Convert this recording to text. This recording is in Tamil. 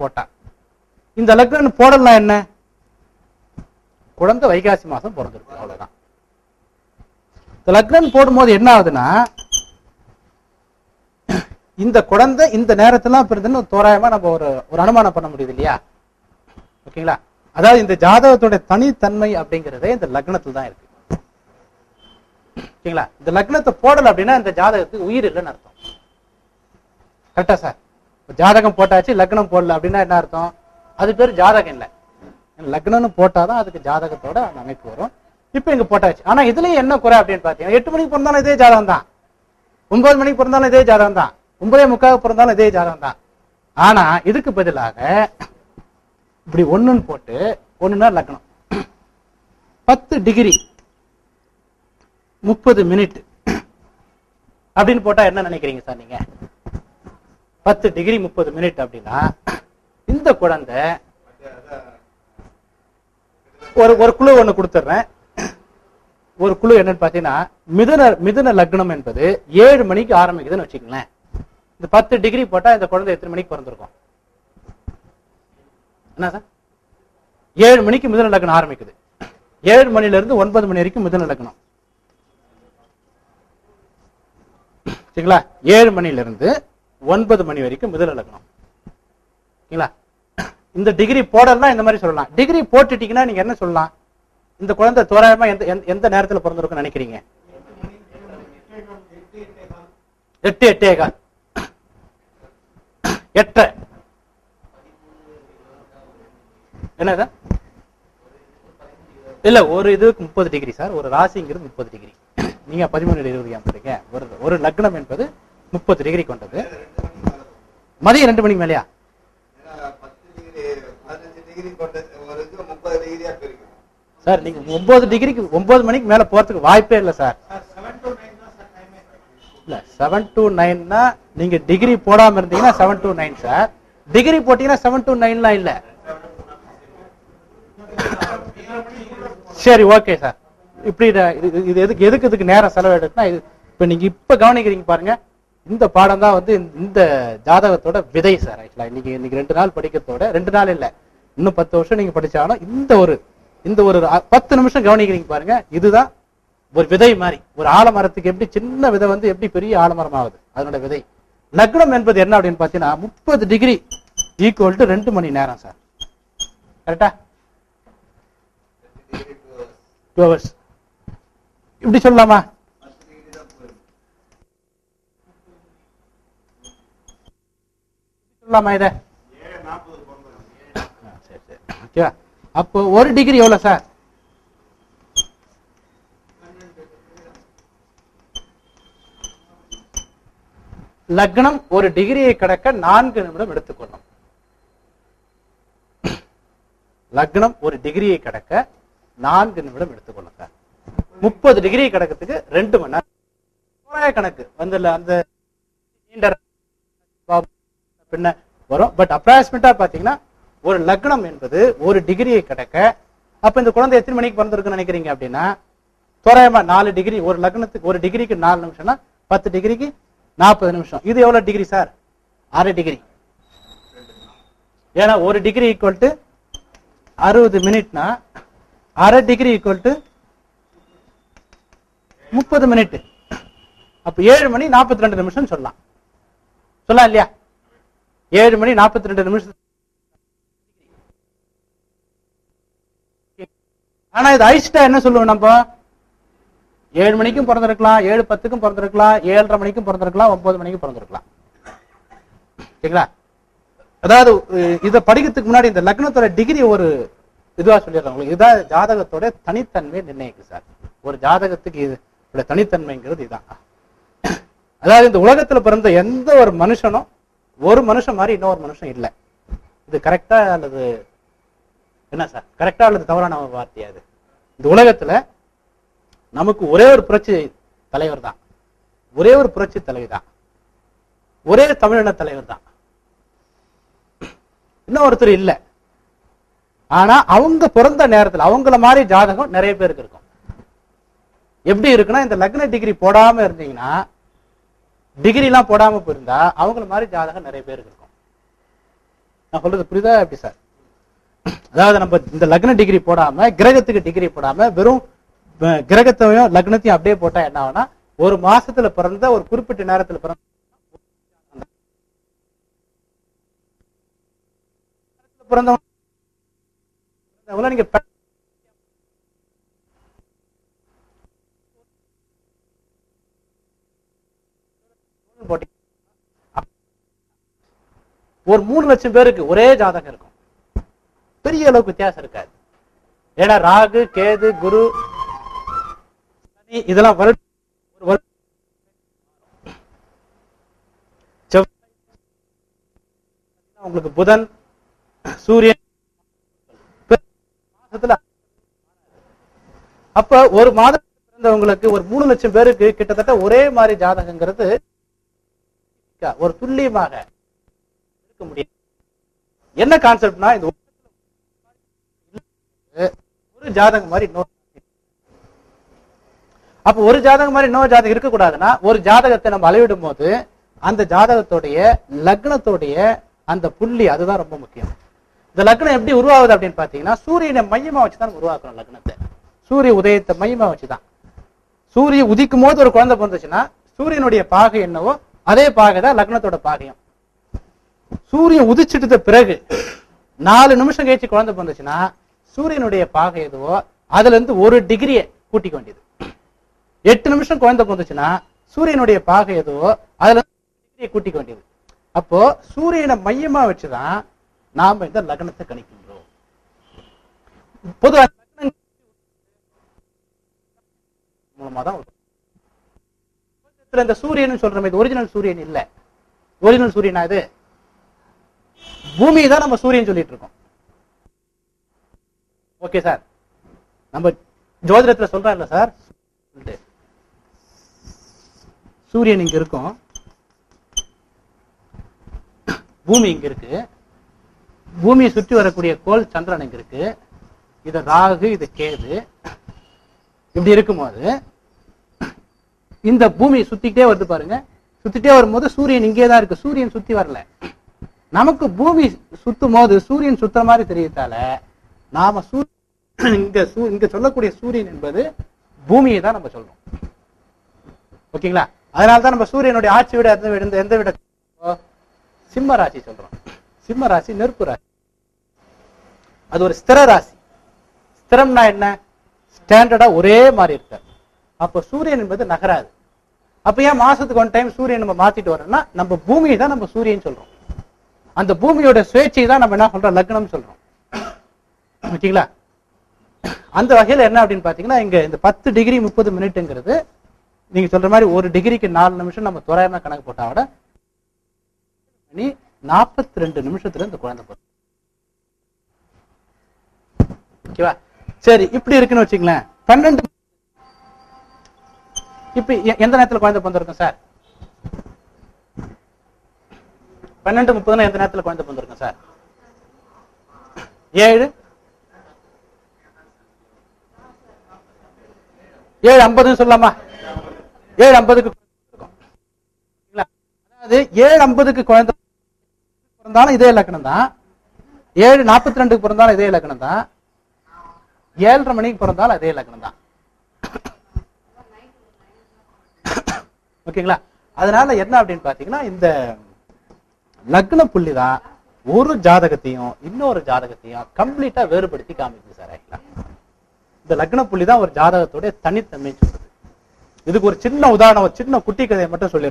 போட்டா. இந்த லக்னம் போடலாம் என்ன? குழந்தை வைகாசி மாசம் பிறந்திருக்கு அவ்வளவுதான். இந்த லக்னம் போடும்போது என்ன ஆகுதுன்னா இந்த குழந்தை இந்த நேரத்திலாம் பிறந்துன்னு தோராயமா நம்ம ஒரு ஒரு அனுமானம் பண்ண முடியுது இல்லையா? ஓகேங்களா? அதாவது இந்த ஜாதகத்தோட தனித்தன்மை அப்படிங்கறதே இந்த லக்னத்துல தான் இருக்கு. ஓகேங்களா? இந்த லக்னத்தை போடல அப்படின்னா இந்த ஜாதகத்துக்கு உயிர் இல்லைன்னு அர்த்தம். கரெக்டா சார் ஜாதகம் போட்டாச்சு லக்னம் போடல அப்படின்னா என்ன அர்த்தம்? அது பேர் ஜாதகம் இல்லை. லக்னம்னு போட்டாதான் அதுக்கு ஜாதகத்தோட அந்த அமைப்பு வரும். இப்போ இங்க போட்டாச்சு. ஆனா இதுலயும் என்ன குறை அப்படின்னு பாத்தீங்கன்னா எட்டு மணிக்கு பிறந்தாலும் இதே ஜாதகம் தான். ஒன்பது மணிக்கு பிறந்தாலும் இதே ஜாதகம் தான். ஒன்பதே முக்காக பிறந்தாலும் இதே ஜாதகம் தான். ஆனா இதுக்கு பதிலாக இப்படி ஒண்ணுன்னு போட்டு ஒண்ணுன்னா லக்னம். பத்து டிகிரி. முப்பது மினிட் அப்படின்னு போட்டா என்ன நினைக்கிறீங்க சார் நீங்க? பத்து டிகிரி முப்பது மினிட் அப்படின்னா இந்த குழந்தை ஒரு ஒரு குழு ஒண்ணு கொடுத்துட்றேன் ஒரு குழு என்னன்னு பாத்தீங்கன்னா மிதுன மிதுன லக்னம் என்பது ஏழு மணிக்கு ஆரம்பிக்குதுன்னு வச்சுக்கங்களேன். இந்த பத்து டிகிரி போட்டா இந்த குழந்தை எத்தனை மணிக்கு பிறந்திருக்கும்? என்ன சார்? ஏழு மணிக்கு மிதுன லக்னம் ஆரம்பிக்குது. ஏழு மணில இருந்து ஒன்பது மணி வரைக்கும் மிதுன லக்னம். சரிங்களா? ஏழு மணில இருந்து ஒன்பது மணி வரைக்கும் முதல் லக்னம் ஓகேங்களா இந்த டிகிரி போடலாம் இந்த மாதிரி சொல்லலாம். டிகிரி போட்டுட்டீங்கன்னா நீங்க என்ன சொல்லலாம்? இந்த குழந்தை தோராயமா எந்த எந்த- நேரத்தில் பிறந்திருக்கும் நினைக்கிறீங்க? எட்டு எட்டே கால். எட்ட என்னது? இல்ல ஒரு இதுக்கு முப்பது டிகிரி சார். ஒரு ராசிங்கிறது முப்பது டிகிரி நீங்க பதிமூணு இருபது ஏற்படுங்க ஒரு ஒரு லக்னம் என்பது முப்பது டிகிரி கொண்டது. மதியம் ரெண்டு மணிக்கு மேலயா? சார் நீங்க ஒன்பது டிகிரிக்கு ஒன்பது மணிக்கு மேல போறதுக்கு வாய்ப்பே இல்லை சார். இல்ல செவன் டு நைன்னா நீங்க டிகிரி போடாம இருந்தீங்கன்னா seven to nine sir. Degree போட்டீங்கன்னா செவன் டு நைன்லாம் இல்ல. சரி ஓகே சார். இப்படி இது இது எதுக்கு எதுக்கு இதுக்கு நேரம் செலவிடுதுன்னா இது இப்ப நீங்க இப்ப கவனிக்கிறீங்க பாருங்க. இந்த பாடம் தான் வந்து இந்த- இந்த ஜாதகத்தோட விதை சார் ஆக்சுவலா இன்னைக்கு இன்னைக்கு ரெண்டு நாள் படிக்கிறதோட ரெண்டு நாள் இல்லை. இன்னும் பத்து வருஷம் நீங்க படிச்சாலும் இந்த ஒரு இந்த ஒரு பத்து நிமிஷம் கவனிக்கிறீங்க பாருங்க இதுதான் ஒரு விதை மாதிரி. ஒரு ஆலமரத்துக்கு எப்படி சின்ன விதை வந்து எப்படி பெரிய ஆலமரம் ஆகுது அதனோட விதை. லக்னம் என்பது என்ன அப்படின்னு பாத்தீங்கன்னா முப்பது டிகிரி ஈக்குவல் டு ரெண்டு மணி நேரம் சார். கரெக்டா டூ ஹவர்ஸ் இப்படி சொல்லலாமா? சொல்லலாமா இத? ஆ, சரி சரி. ஓகேவா அப்போ ஒரு டிகிரி எவ்வளவு சார் லக்னம் ஒரு டிகிரியை கடக்க நான்கு நிமிடம் எடுத்துக்கொள்ளும். லக்னம் ஒரு டிகிரியை கடக்க நான்கு நிமிடம் எடுத்துக்கொள்ளும் சார் முப்பது டிகிரி கடக்கிறதுக்கு ரெண்டு மணி நேரம். கணக்கு. வந்து அந்த பின்ன வரும். பட் அப்ராக்சிமேட்டா பாத்தீங்கன்னா ஒரு லக்னம் என்பது ஒரு டிகிரியை கிடக்க அப்ப இந்த குழந்தை எத்தனை மணிக்கு பிறந்திருக்குன்னு நினைக்கிறீங்க அப்படின்னா தோராயமா நாலு டிகிரி ஒரு லக்னத்துக்கு ஒரு டிகிரிக்கு நாலு நிமிஷம்னா பத்து டிகிரிக்கு நாற்பது நிமிஷம். இது எவ்வளவு டிகிரி சார் அரை டிகிரி ஏன்னா ஒரு டிகிரி ஈக்குவல் டு அறுபது மினிட்னா அரை டிகிரி ஈக்குவல் டு முப்பது மினிட் அப்ப ஏழு மணி நாற்பத்தி ரெண்டு நிமிஷம் சொல்லலாம். சொல்லலாம் இல்லையா? ஏழு மணி நாற்பத்தி ரெண்டு நிமிஷம் ஆனா இது ஐஸ்டா என்ன சொல்லுவோம் நம்ம? ஏழு மணிக்கும் பிறந்திருக்கலாம் ஏழு பத்துக்கும் பிறந்திருக்கலாம் ஏழரை மணிக்கும் பிறந்திருக்கலாம் ஒன்பது மணிக்கும் பிறந்திருக்கலாம். சரிங்களா? அதாவது இதை படிக்கிறதுக்கு முன்னாடி இந்த லக்னத்தோட டிகிரி ஒரு இதுவா சொல்லிடுறேன் உங்களுக்கு. இதுதான் ஜாதகத்தோட தனித்தன்மை நிர்ணயிக்கு சார். ஒரு ஜாதகத்துக்கு இது தனித்தன்மைங்கிறது இதுதான் அதாவது இந்த உலகத்துல பிறந்த எந்த ஒரு மனுஷனும் ஒரு மனுஷன் மாதிரி இன்னொரு மனுஷன் இல்லை. இது கரெக்டா அல்லது என்ன சார் கரெக்டா அல்லது தவறான வார்த்தையா அது இந்த உலகத்துல நமக்கு ஒரே ஒரு புரட்சி தலைவர் தான். ஒரே ஒரு புரட்சி தலைவி தான். ஒரே தமிழின தலைவர் தான். இன்னும் ஒருத்தர் இல்ல. ஆனா அவங்க பிறந்த நேரத்துல அவங்கள மாதிரி ஜாதகம் நிறைய பேருக்கு இருக்கும். எப்படி இருக்குன்னா இந்த லக்ன டிகிரி போடாம இருந்தீங்கன்னா டிகிரி எல்லாம் போடாம போயிருந்தா அவங்கள மாதிரி ஜாதகம் நிறைய பேர் இருக்கும். நான் சொல்றது புரியுதா எப்படி சார்? அதாவது நம்ம இந்த லக்ன டிகிரி போடாம கிரகத்துக்கு டிகிரி போடாம வெறும் கிரகத்தையும் லக்னத்தையும் அப்படியே போட்டா என்ன ஆகும்னா ஒரு மாசத்துல பிறந்த ஒரு குறிப்பிட்ட நேரத்துல பிறந்த பிறந்தவங்க நீங்க ஒரு மூணு லட்சம் பேருக்கு ஒரே ஜாதகம் இருக்கும். பெரிய அளவுக்கு வித்தியாசம் இருக்காது. ஏன்னா ராகு கேது குரு சனி இதெல்லாம் வருட ஒரு உங்களுக்கு புதன் சூரியன் மாசத்துல அப்ப ஒரு மாதம் பிறந்தவங்களுக்கு ஒரு மூணு லட்சம் பேருக்கு கிட்டத்தட்ட ஒரே மாதிரி ஜாதகங்கிறது ஒரு துல்லியமாக இருக்க முடியும் என்ன கான்செப்ட்னா இந்த ஒரு ஜாதகம் மாதிரி இன்னொரு அப்ப ஒரு ஜாதகம் மாதிரி இன்னொரு ஜாதகம் இருக்கக்கூடாதுன்னா ஒரு ஜாதகத்தை நம்ம அளவிடும் போது அந்த ஜாதகத்துடைய லக்னத்துடைய அந்த புள்ளி அதுதான் ரொம்ப முக்கியம். இந்த லக்னம் எப்படி உருவாகுது அப்படின்னு பாத்தீங்கன்னா சூரியனை மையமா வச்சுதான் உருவாக்குறோம் லக்னத்தை. சூரிய உதயத்தை மையமா வச்சுதான். சூரிய உதிக்கும் போது ஒரு குழந்தை பிறந்துச்சுன்னா சூரியனுடைய பாகை என்னவோ அதே பாகை தான் லக்னத்தோட பாகையும். சூரியன் உதிச்சிட்ட பிறகு நாலு நிமிஷம் கழிச்சு குழந்தை பிறந்துச்சுன்னா சூரியனுடைய பாகை எதுவோ அதுல இருந்து ஒரு டிகிரியை கூட்டிக்க வேண்டியது. எட்டு நிமிஷம் குழந்தை பிறந்துச்சுன்னா சூரியனுடைய பாகை எதுவோ அதுல டிகிரியை கூட்டிக்க வேண்டியது. அப்போ சூரியனை மையமா வச்சுதான் நாம இந்த லக்னத்தை கணிக்கின்றோம். பொதுவாக மூலமா தான் இந்த சூரியன் சொல்றோம் இது ஒரிஜினல் சூரியன் இல்ல. ஒரிஜினல் சூரியனா இது? பூமி தான் நம்ம சூரியன் சொல்லிட்டு இருக்கோம் ஓகே சார் நம்ம ஜோதிடத்துல சொல்றாருல்ல சார் சூரியன் இங்க இருக்கும். பூமி இங்க இருக்கு. பூமியை சுற்றி வரக்கூடிய கோள் சந்திரன் இங்க இருக்கு. இது ராகு இது கேது. இப்படி இருக்கும்போது இந்த பூமி சுத்திக்கிட்டே வருது பாருங்க. சுத்திட்டே வரும்போது சூரியன் இங்கே தான் இருக்கு. சூரியன் சுத்தி வரல. நமக்கு பூமி சுத்தும் போது சூரியன் சுத்துற மாதிரி தெரியத்தால நாம சூ- இங்க சூ- இங்க சொல்லக்கூடிய சூரியன் என்பது பூமியை தான் நம்ம சொல்றோம். ஓகேங்களா? அதனால தான் நம்ம சூரியனுடைய ஆட்சி விட எந்த விட எந்த விட சிம்ம ராசி சொல்றோம். சிம்ம ராசி நெருப்பு ராசி. அது ஒரு ஸ்திர ராசி. ஸ்திரம்னா என்ன? ஸ்டாண்டர்டா ஒரே மாதிரி இருக்காது. அப்போ சூரியன் என்பது நகராது. அப்ப ஏன் மாசத்துக்கு ஒன் டைம் சூரியன் நம்ம மாத்திட்டு வரோம்னா நம்ம பூமியை தான் நம்ம சூரியன் சொல்றோம். அந்த பூமியோட சுயேட்சை தான் நம்ம என்ன சொல்றோம்? லக்னம் சொல்றோம். ஓகேங்களா அந்த வகையில் என்ன அப்படின்னு பார்த்தீங்கன்னா இங்கே இந்த பத்து டிகிரி முப்பது மினிட்டுங்கிறது நீங்கள் சொல்கிற மாதிரி ஒரு டிகிரிக்கு நாலு நிமிஷம் நம்ம தோராயமாக கணக்கு போட்டால் விட மணி நாற்பத்தி ரெண்டு நிமிஷத்துல இந்த குழந்தை பிறகு ஓகேவா? சரி இப்படி இருக்குன்னு வச்சுங்களேன் பன்னெண்டு இப்போ எ- எந்த நேரத்தில் குழந்தை பிறந்திருக்கும் சார்? பன்னெண்டு முப்பதுனா எந்த நேரத்தில் குழந்தை பிறந்திருக்கும் சார்? ஏழு? ஏழு ஐம்பதுன்னு சொல்லலாமா? ஏழு ஐம்பதுக்கு அதாவது ஏழு ஐம்பதுக்கு குழந்தை பிறந்தாலும் இதே இலக்கணம் தான் ஏழு நாற்பத்தி ரெண்டுக்கு பிறந்தாலும் இதே இலக்கணம் தான் ஏழரை மணிக்கு பிறந்தாலும் அதே இலக்கணம் தான் ஓகேங்களா? அதனால என்ன அப்படின்னு பாத்தீங்கன்னா இந்த லக்ன புள்ளி தான் ஒரு ஜாதகத்தையும் இன்னொரு ஜாதகத்தையும் கம்ப்ளீட்டா வேறுபடுத்தி காமிக்குது சார் ஆக்சுவலா இந்த லக்ன புள்ளி தான் ஒரு ஜாதகத்துடைய தனித்தன்மை சொல்றது. இதுக்கு ஒரு சின்ன உதாரணம் ஒரு சின்ன குட்டி கதையை மட்டும் சொல்லி